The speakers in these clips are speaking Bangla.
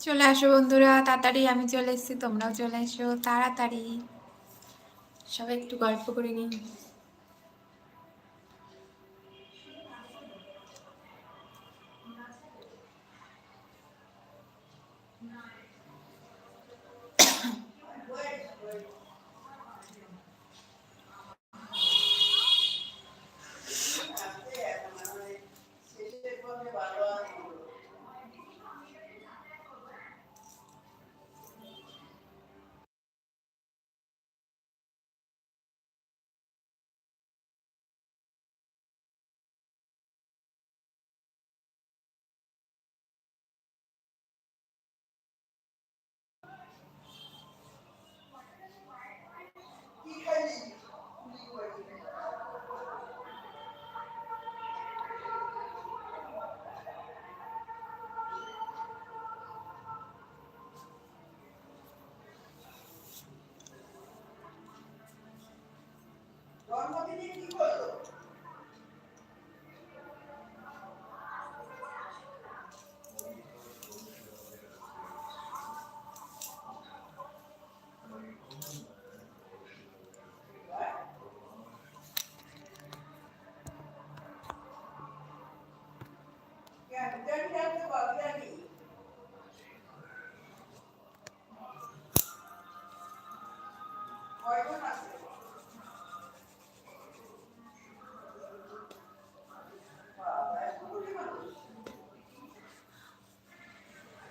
চলে আসো বন্ধুরা, তাড়াতাড়ি আমি চলে এসেছি, তোমরাও চলে এসো, তাড়াতাড়ি। সবাই একটু গল্প করে নিন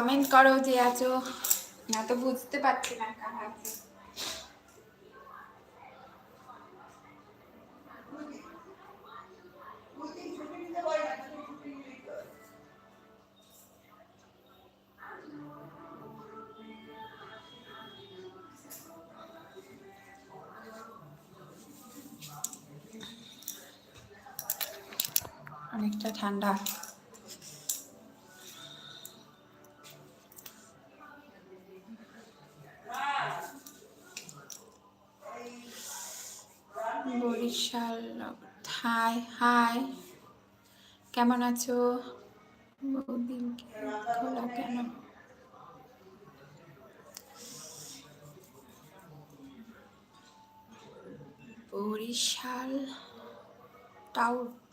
কমেন্ট করো যে আছো না তো বুঝতে পারছি না অনেকটা ঠান্ডা। কেমন আছো? বহুদিন খোলা কেন? বরিশাল টাউট।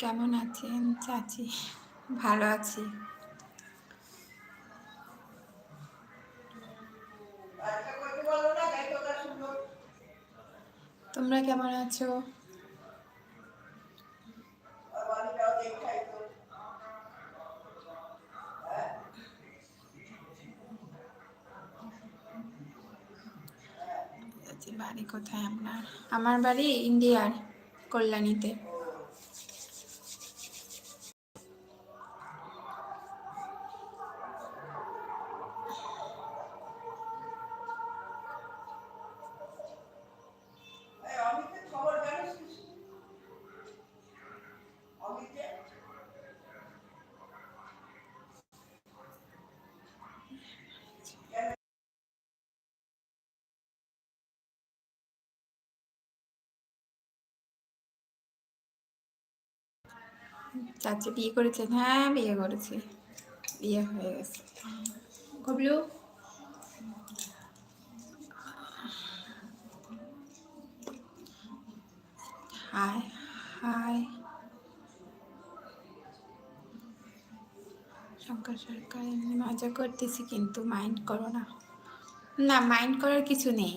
কেমন আছেন চাচি? ভালো আছি। তোমরা কেমন আছো? বাড়ি কোথায় আপনার? আমার বাড়ি ইন্ডিয়ার কল্যাণীতে। চাচি বিয়ে করেছেন হ্যাঁ বিয়ে করেছি। বিয়ে হয়ে গেছে। কবলু? হাই হাই শঙ্কর সরকার এমনি মজা করতেছি কিন্তু মাইন্ড করো না। না মাইন্ড করার কিছু নেই।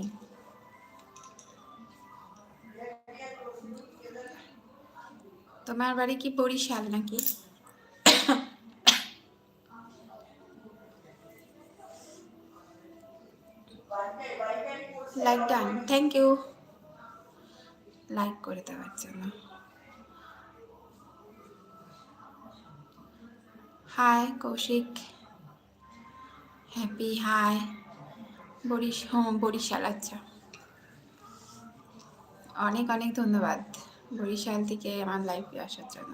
তোমার বাড়ি কি বরিশাল নাকি? Like done thank you like করে দেওয়ার জন্য। হাই কৌশিক হ্যাপি হাই বরিশ হ্যাঁ বরিশাল আচ্ছা। অনেক অনেক ধন্যবাদ। বরিশাল থেকে আমার লাইফে আসার জন্য।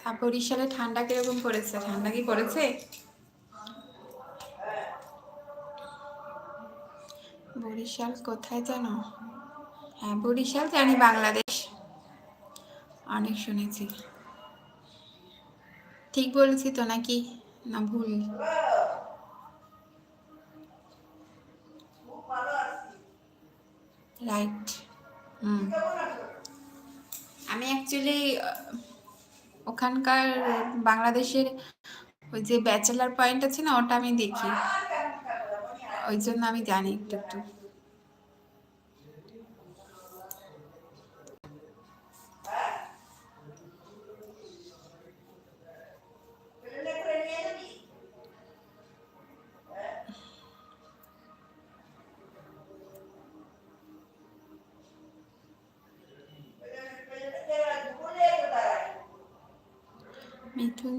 তা বরিশালে ঠান্ডা কীরকম পড়েছে? ঠান্ডা কি পড়েছে? বরিশাল কোথায় জানো? হ্যাঁ বরিশাল জানি, বাংলাদেশ অনেক শুনেছি। ঠিক বলেছি তো নাকি? না ভুল। Right hmm. আমি অ্যাকচুয়ালি ওখানকার বাংলাদেশের ওই যে ব্যাচেলার পয়েন্ট আছে না, ওটা আমি দেখি। ওই জন্য আমি জানি একটু একটু।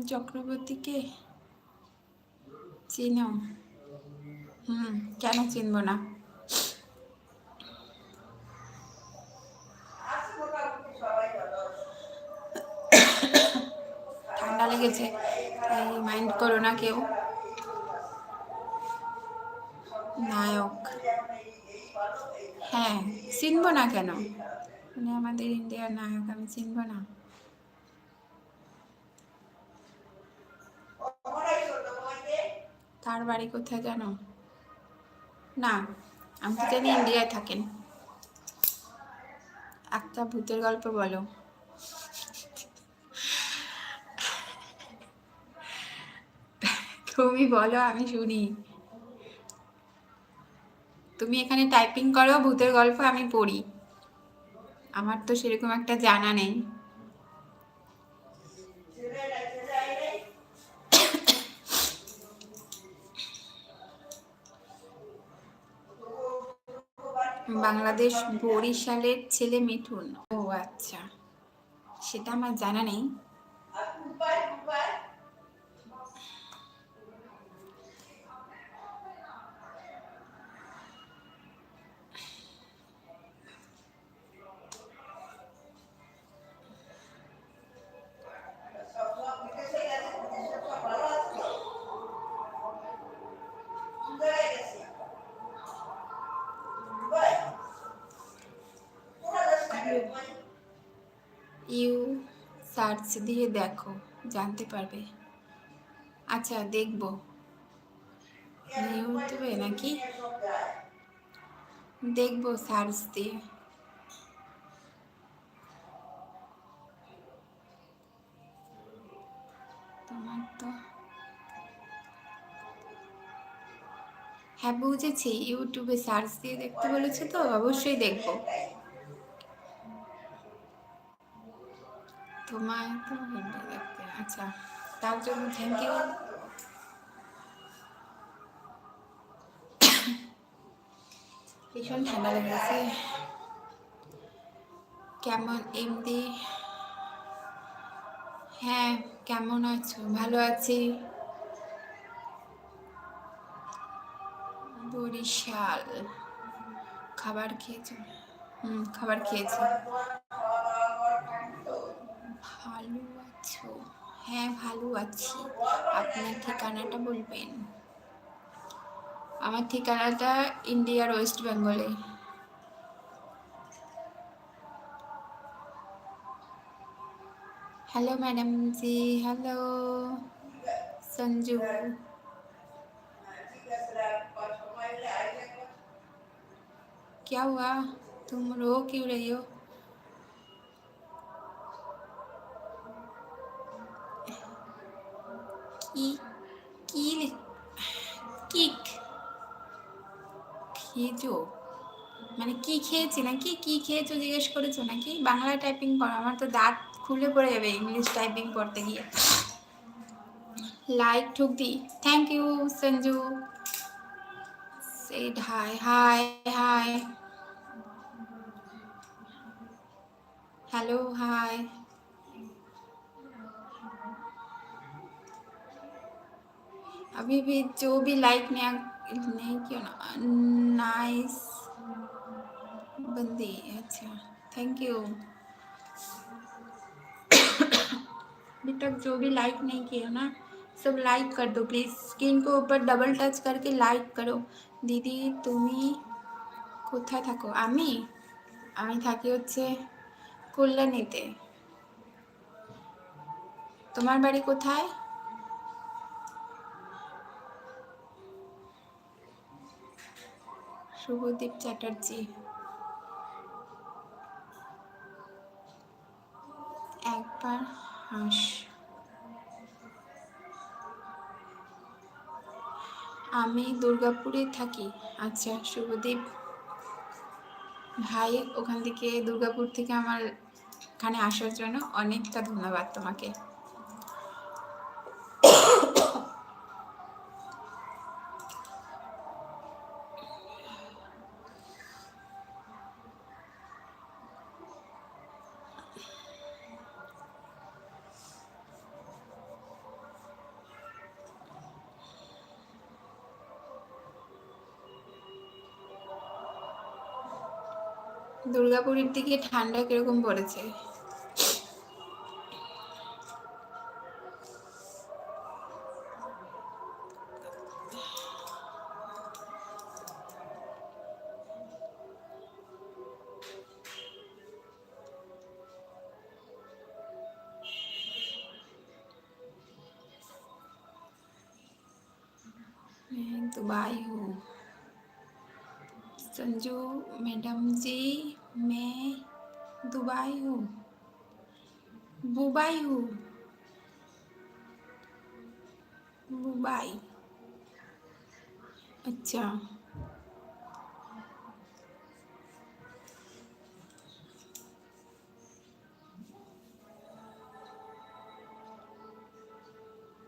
চক্রবর্তীকে চিনো হুম, কেন চিনবো না? ঠান্ডা লেগেছে, তাই মাইন্ড করো না কেউ। নায়ক। হ্যাঁ চিনবো না কেন? মানে আমাদের ইন্ডিয়ার নায়ক, আমি চিনবো না। তার বাড়ি কোথায় জানো? না, আমি তো জানি ইন্ডিয়ায় থাকেন। একটা ভূতের গল্প বলো। তুমি বলো, আমি শুনি। তুমি এখানে টাইপিং করো, ভূতের গল্প আমি পড়ি। আমার তো সেরকম একটা জানা নেই। বাংলাদেশ বরিশালের ছেলে মিঠুন। ও আচ্ছা সেটা আমার জানা নেই। সার্চ দিয়ে দেখো, জানতে পারবে। আচ্ছা দেখব। ইউটিউবে নাকি? দেখব সার্চ দিয়ে। তোমার তো হ্যাঁ বুঝেছি। ইউটিউবে সার্চ দিয়ে দেখতে বলেছে তো, অবশ্যই দেখব। তোমায় তো দেখতে। আচ্ছা তার জন্য থ্যাংক ইউ ভীষণ ঠান্ডা লেগেছে। কেমন এমনি? হ্যাঁ কেমন আছো? ভালো আছি। বরিশাল। খাবার খেয়েছো? হুম, খাবার খেয়েছি ভালো আছো হ্যাঁ ভালো আছি আপনার ঠিকানাটা বলবেন আমার ঠিকানাটা ইন্ডিয়ার ওয়েস্ট বেঙ্গলে hello madam ji hello Sanju क्या हुआ तुम रो क्यों रही हो কি কি কিক খেয়েছো? মানে কি খেয়েছি? নাকি কি খেয়েছো জিজ্ঞেস করেছ? নাকি বাংলা টাইপিং করো আমার তো দাঁত খুলে পড়ে যাবে ইংলিশ টাইপিং করতে গিয়ে। লাইক ঠুক দি। Thank you Sanju said hi hi hi hello hi अभी भी जो भी लाइक नहीं नहीं क्यों ना नाइस बंदी अच्छा थैंक यू अभी तक जो भी लाइक नहीं किया ना सब लाइक कर दो प्लीज़ स्क्रीन को ऊपर डबल टच करके लाइक करो দিদি তুমি কোথায় থাকো আমি আমি থাকি হচ্ছে কল্যাণীতে তোমার বাড়ি কোথায় শুভদীপ চ্যাটার্জি। একবার হাস। আমি দুর্গাপুরে থাকি। আচ্ছা শুভদীপ। ভাই, ওখান থেকে দুর্গাপুর থেকে আমার এখানে আসার জন্য অনেকটা ধন্যবাদ তোমাকে। দুর্গাপুরের দিকে ঠান্ডা কিরকম পড়েছে मैं दुबई हूँ संजू मैडम जी मैं दुबई हूँ। बुबई हूँ। बुबई। अच्छा।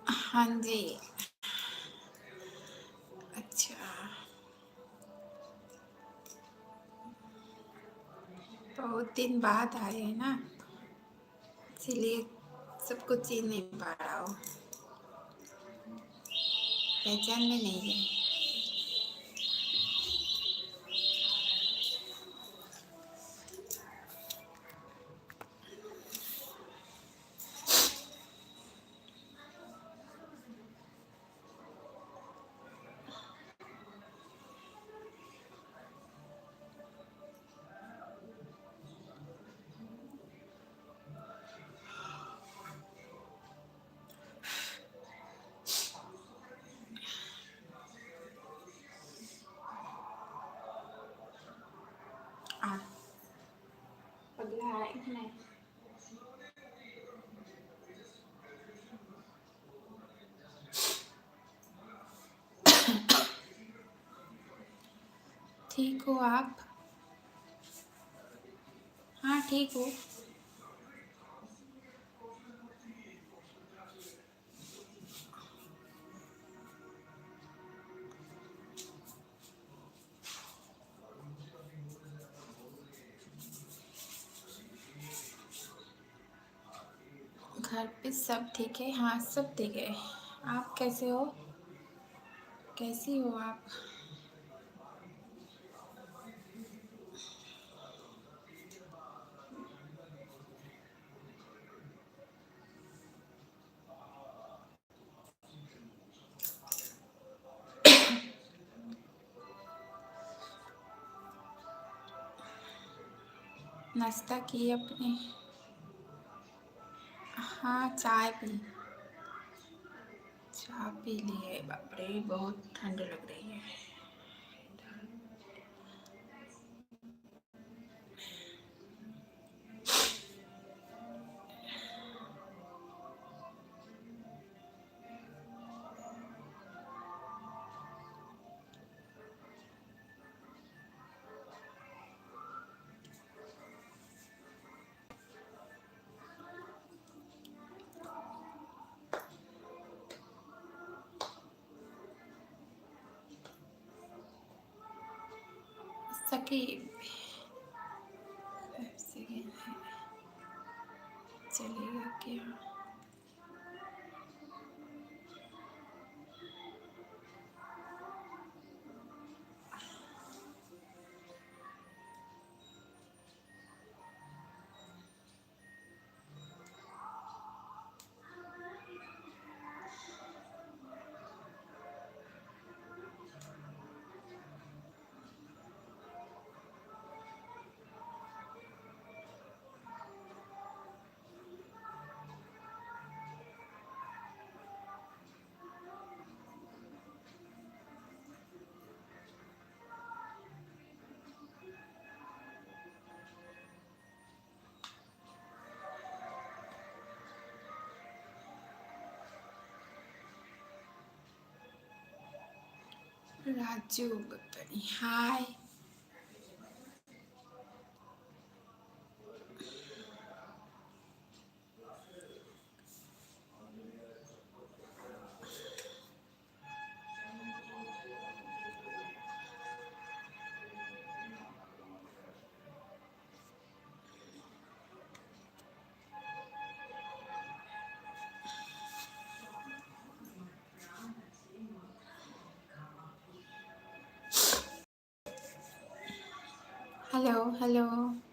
हाँ जी। बहुत दिन बाद आए हैं ना, इसीलिए कुछ चीज़ नहीं पा रहा हो। पहचान में नहीं है। ठीक हो आप? हाँ ठीक हो। ठीक है। हाँ सब ठीक है। आप कैसे हो? कैसी हो आप? नाश्ता किए अपने। हाँ चाय पी। चाय पी ली है। बाप रे बहुत ठंड लग रही है। Okay. Raju hi. Hello, hello.